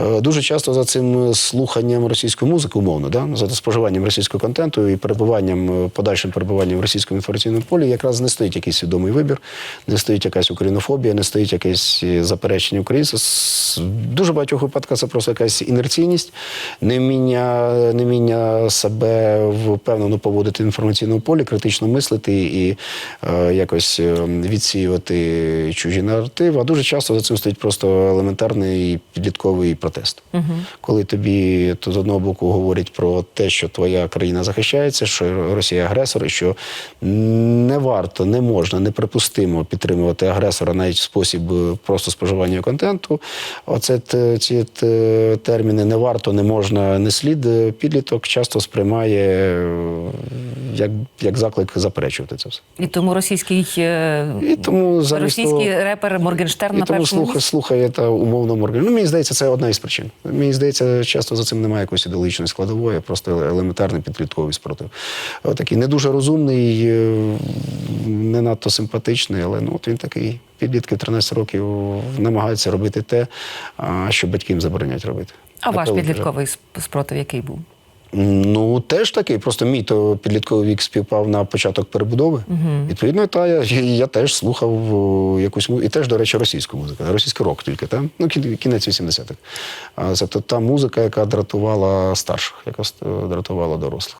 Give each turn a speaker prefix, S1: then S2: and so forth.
S1: Е, Дуже часто за цим слуханням російської музики, умовно, да? за споживанням російського контенту і перебуванням, е, подальшим перебуванням в російському інформаційному полі, якраз не стоїть якийсь свідомий вибір, не стоїть якась українофобія, не стоїть якесь е, заперечення українців. Дуже багатьох випадках це просто якась інерційність, неміння, неміння себе впевнено поводити в інформаційному полі, критично мислити і е, якось е, відсіювати чужі наративи. А дуже часто за цим стоїть просто елементарний підлітковий протест. Коли тобі то з одного боку говорять про те, що твоя країна захищається, що Росія агресор, і що не варто, не можна, неприпустимо підтримувати агресора навіть в спосіб е, просто споживання контенту. Оце ці терміни не варто, не можна, не слід. Підліток часто сприймає е, як, як заклик заперечувати це все.
S2: І тому російський, е,
S1: І тому
S2: російський
S1: того-
S2: репер Моргенштерн
S1: і
S2: на першому
S1: слухає, слухає та умовно Морган. Ну, мені здається, це одна із причин. Мені здається, часто за цим немає якоїсь ідеологічної складової, а просто елементарний підлітковий спротив. Такий не дуже розумний, е, не надто симпатичний, але ну, от він такий. Підлітки 13 років намагаються робити те, що батьки їм забороняють робити.
S2: А ваш підлітковий сп- спротив який був?
S1: Ну, теж такий. Просто мій то підлітковий вік співпав на початок перебудови. Відповідно, та я, я теж слухав якусь музику. І теж, до речі, російську музику. Російський рок тільки, та? ну, кінець 80-х. А, Тобто та музика, яка дратувала старших, яка дратувала дорослих.